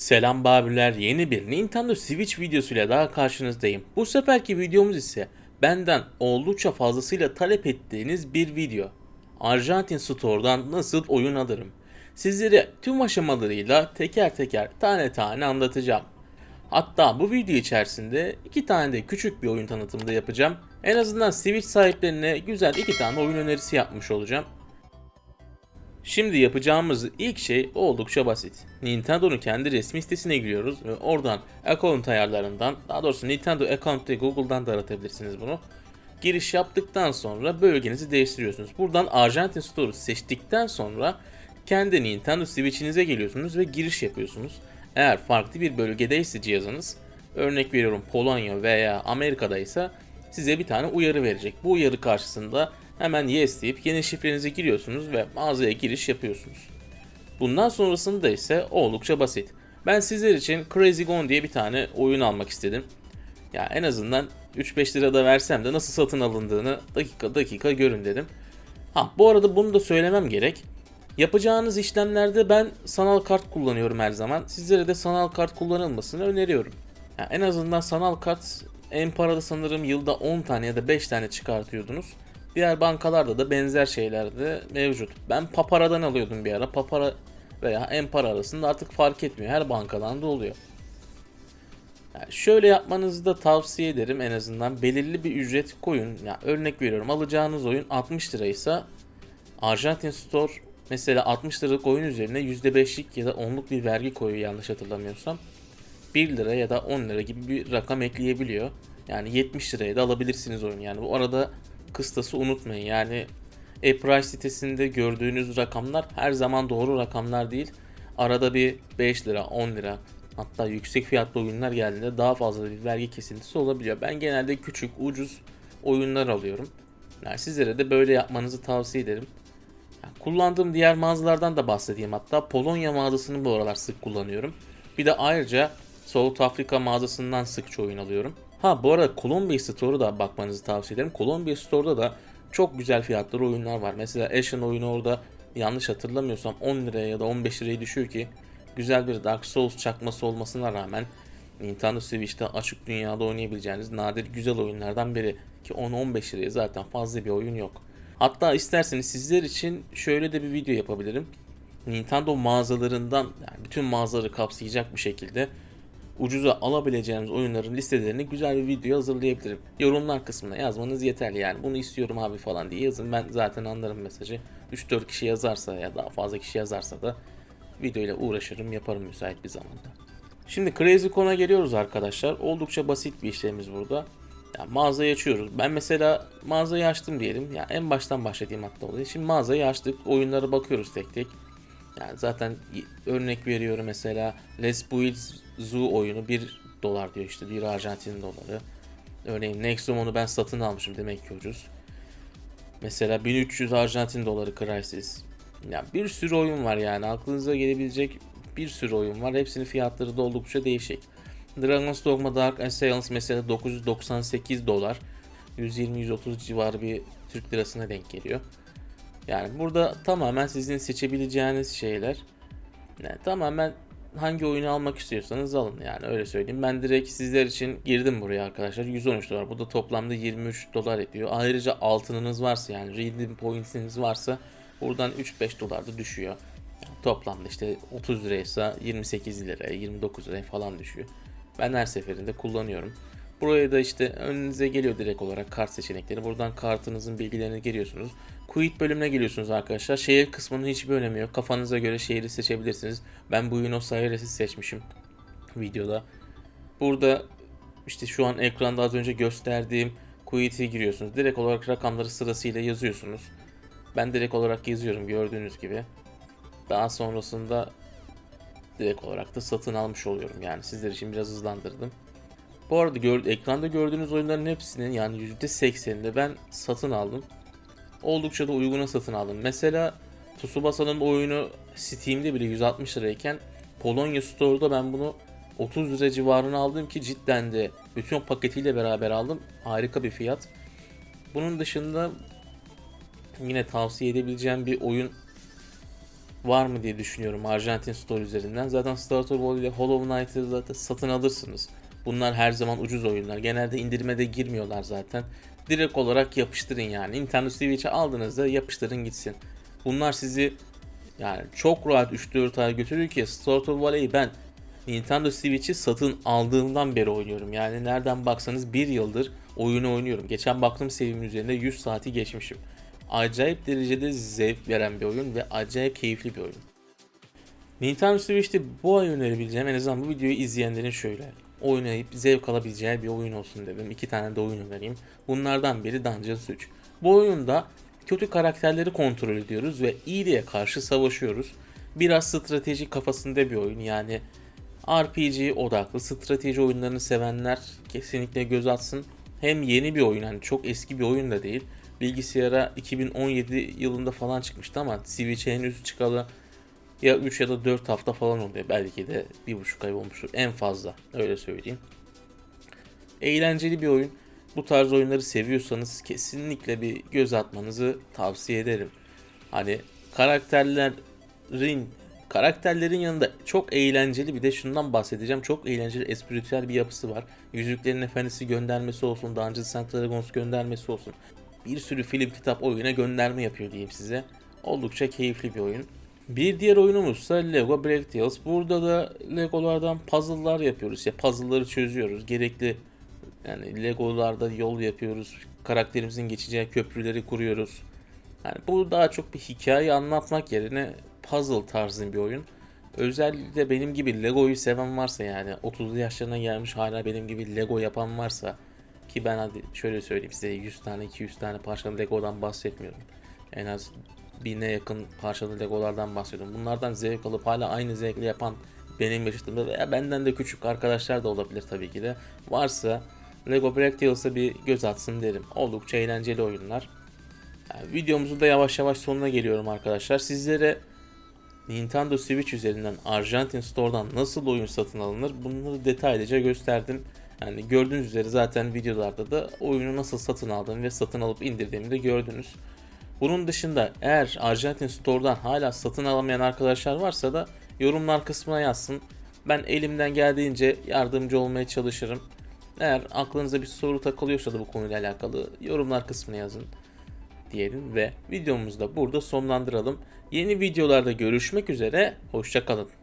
Selam Babiler yeni bir Nintendo Switch videosuyla daha karşınızdayım. Bu seferki videomuz ise benden oldukça fazlasıyla talep ettiğiniz bir video. Arjantin Store'dan nasıl oyun alırım? Sizlere tüm aşamalarıyla teker teker tane tane anlatacağım. Hatta bu video içerisinde iki tane de küçük bir oyun tanıtımı da yapacağım. En azından Switch sahiplerine güzel iki tane oyun önerisi yapmış olacağım. Şimdi yapacağımız ilk şey oldukça basit. Nintendo'nun kendi resmi sitesine giriyoruz ve oradan account ayarlarından, daha doğrusu Nintendo account Google'dan da aratabilirsiniz bunu. Giriş yaptıktan sonra bölgenizi değiştiriyorsunuz. Buradan Arjantin Store'u seçtikten sonra kendi Nintendo Switch'inize geliyorsunuz ve giriş yapıyorsunuz. Eğer farklı bir bölgedeyse cihazınız, örnek veriyorum Polonya veya Amerika'daysa size bir tane uyarı verecek. Bu uyarı karşısında hemen yes deyip yeni şifrenizi giriyorsunuz ve mağazaya giriş yapıyorsunuz. Bundan sonrasında ise oldukça basit. Ben sizler için Crazy Gone diye bir tane oyun almak istedim. Ya en azından 3-5 lirada versem de nasıl satın alındığını dakika dakika görün dedim. Ha bu arada bunu da söylemem gerek. Yapacağınız işlemlerde ben sanal kart kullanıyorum her zaman. Sizlere de sanal kart kullanılmasını öneriyorum. Ya en azından sanal kart en paralı sanırım yılda 10 tane ya da 5 tane çıkartıyordunuz. Diğer bankalarda da benzer şeyler de mevcut. Ben Papara'dan alıyordum bir ara. Papara veya Empara arasında artık fark etmiyor. Her bankadan da oluyor. Yani şöyle yapmanızı da tavsiye ederim en azından belirli bir ücret koyun. Yani örnek veriyorum alacağınız oyun 60 liraysa Arjantin Store mesela 60 liralık oyun üzerine %5'lik ya da 10'luk bir vergi koyuyor yanlış hatırlamıyorsam. 1 lira ya da 10 lira gibi bir rakam ekleyebiliyor. Yani 70 liraya da alabilirsiniz oyunu. Yani bu arada kıstası unutmayın. Yani e-price sitesinde gördüğünüz rakamlar her zaman doğru rakamlar değil. Arada bir 5 lira, 10 lira hatta yüksek fiyatlı oyunlar geldiğinde daha fazla bir vergi kesintisi olabiliyor. Ben genelde küçük, ucuz oyunlar alıyorum. Yani sizlere de böyle yapmanızı tavsiye ederim. Yani kullandığım diğer mağazalardan da bahsedeyim hatta. Polonya mağazasını bu aralar sık kullanıyorum. Bir de ayrıca South Afrika mağazasından sıkça oyun alıyorum. Ha bu arada Columbia Store'a da bakmanızı tavsiye ederim. Columbia Store'da da çok güzel fiyatları oyunlar var. Mesela Ashen oyunu orada yanlış hatırlamıyorsam 10 liraya ya da 15 liraya düşüyor ki güzel bir Dark Souls çakması olmasına rağmen Nintendo Switch'te açık dünyada oynayabileceğiniz nadir güzel oyunlardan biri ki 10-15 liraya zaten fazla bir oyun yok. Hatta isterseniz sizler için şöyle de bir video yapabilirim. Nintendo mağazalarından yani bütün mağazaları kapsayacak bir şekilde ucuza alabileceğiniz oyunların listelerini güzel bir video hazırlayabilirim. Yorumlar kısmına yazmanız yeterli yani bunu istiyorum abi falan diye yazın. Ben zaten anlarım mesajı. 3-4 kişi yazarsa ya daha fazla kişi yazarsa da videoyla uğraşırım yaparım müsait bir zamanda. Şimdi Crazy Cone'a geliyoruz arkadaşlar. Oldukça basit bir işlemimiz burada. Yani mağazayı açıyoruz. Ben mesela mağazayı açtım diyelim. Yani en baştan başlatayım hatta olayı. Şimdi mağazayı açtık. Oyunlara bakıyoruz tek tek. Yani zaten örnek veriyorum mesela Les Builds Zoo oyunu 1 dolar diyor işte 1 Arjantin doları. Örneğin Nexumon'u ben satın almışım demek ki ucuz. Mesela 1300 Arjantin doları Crysis. Ya bir sürü oyun var yani aklınıza gelebilecek bir sürü oyun var. Hepsinin fiyatları da oldukça değişik. Dragon's Dogma Dark Assailants mesela 998 dolar. 120-130 civarı bir Türk lirasına denk geliyor. Yani burada tamamen sizin seçebileceğiniz şeyler. Yani tamamen hangi oyunu almak istiyorsanız alın yani öyle söyleyeyim. Ben direkt sizler için girdim buraya arkadaşlar. 113 dolar. Bu da toplamda 23 dolar ediyor. Ayrıca altınınız varsa yani redeem point'iniz varsa buradan 3-5 dolar da düşüyor. Yani toplamda işte 30 liraysa 28 liraya 29 liraya falan düşüyor. Ben her seferinde kullanıyorum. Buraya da işte önünüze geliyor direkt olarak kart seçenekleri. Buradan kartınızın bilgilerini giriyorsunuz. Quit bölümüne geliyorsunuz arkadaşlar. Şehir kısmının hiçbir önemi yok. Kafanıza göre şehri seçebilirsiniz. Ben Buenos Aires'i seçmişim videoda. Burada işte şu an ekranda az önce gösterdiğim Quit'i giriyorsunuz. Direkt olarak rakamları sırasıyla yazıyorsunuz. Ben direkt olarak yazıyorum gördüğünüz gibi. Daha sonrasında direkt olarak da satın almış oluyorum. Yani sizler için biraz hızlandırdım. Bu arada gör, ekranda gördüğünüz oyunların hepsinin yani %80'inde ben satın aldım. Oldukça da uyguna satın aldım. Mesela Tsubasa'nın oyunu Steam'de bile 160 lirayken Polonya Store'da ben bunu 30 lira civarına aldım ki cidden de bütün paketiyle beraber aldım. Harika bir fiyat. Bunun dışında yine tavsiye edebileceğim bir oyun var mı diye düşünüyorum Arjantin Store üzerinden. Zaten Starter Ball ile Hollow Knight'ı zaten satın alırsınız. Bunlar her zaman ucuz oyunlar. Genelde indirime de girmiyorlar zaten. Direkt olarak yapıştırın yani. Nintendo Switch'e aldığınızda yapıştırın gitsin. Bunlar sizi yani çok rahat 3-4 ay götürür ki Starter Valley'i ben Nintendo Switch'i satın aldığımdan beri oynuyorum. Yani nereden baksanız bir yıldır oyunu oynuyorum. Geçen baktım seviyemin üzerinde 100 saati geçmişim. Acayip derecede zevk veren bir oyun ve acayip keyifli bir oyun. Nintendo Switch'te bu ay önerebileceğim en azından bu videoyu izleyenlerin şöyle oynayıp zevk alabileceği bir oyun olsun dedim. İki tane de oyun önereyim. Bunlardan biri Dungeons 3. Bu oyunda kötü karakterleri kontrol ediyoruz ve iyiliğe karşı savaşıyoruz. Biraz strateji kafasında bir oyun yani RPG odaklı strateji oyunlarını sevenler kesinlikle göz atsın. Hem yeni bir oyun yani çok eski bir oyun da değil. Bilgisayara 2017 yılında falan çıkmıştı ama Switch'e henüz çıkalı ya 3 ya da 4 hafta falan oluyor. Belki de 1,5 ay olmuştur en fazla öyle söyleyeyim. Eğlenceli bir oyun. Bu tarz oyunları seviyorsanız kesinlikle bir göz atmanızı tavsiye ederim. Hani karakterlerin karakterlerin yanında çok eğlenceli bir de şundan bahsedeceğim. Çok eğlenceli espritüel bir yapısı var. Yüzüklerin Efendisi göndermesi olsun, Dungeons and Dragons göndermesi olsun. Bir sürü film, kitap, oyuna gönderme yapıyor diyeyim size. Oldukça keyifli bir oyun. Bir diğer oyunumuz ise Lego Break Tales. Burada da Legolardan puzzle'lar yapıyoruz. Ya puzzle'ları çözüyoruz. Gerekli yani Legolarda yol yapıyoruz. Karakterimizin geçeceği köprüleri kuruyoruz. Yani bu daha çok bir hikaye anlatmak yerine puzzle tarzı bir oyun. Özellikle benim gibi Lego'yu seven varsa yani 30'lu yaşlarına gelmiş hala benim gibi Lego yapan varsa ki ben hadi şöyle söyleyeyim size 100 tane 200 tane parçalı Lego'dan bahsetmiyorum. En az bine yakın parçalı Legolardan bahsediyorum. Bunlardan zevk alıp hala aynı zevkle yapan benim yaşadığımda veya benden de küçük arkadaşlar da olabilir tabii ki de. Varsa Lego Break Tales'a bir göz atsın derim. Oldukça eğlenceli oyunlar. Yani videomuzun da yavaş yavaş sonuna geliyorum arkadaşlar. Sizlere Nintendo Switch üzerinden Arjantin Store'dan nasıl oyun satın alınır bunları detaylıca gösterdim. Yani gördüğünüz üzere zaten videolarda da oyunu nasıl satın aldığımı ve satın alıp indirdiğimi de gördünüz. Bunun dışında eğer Arjantin Store'dan hala satın alamayan arkadaşlar varsa da yorumlar kısmına yazsın. Ben elimden geldiğince yardımcı olmaya çalışırım. Eğer aklınıza bir soru takılıyorsa da bu konuyla alakalı yorumlar kısmına yazın diyelim ve videomuzu da burada sonlandıralım. Yeni videolarda görüşmek üzere, hoşçakalın.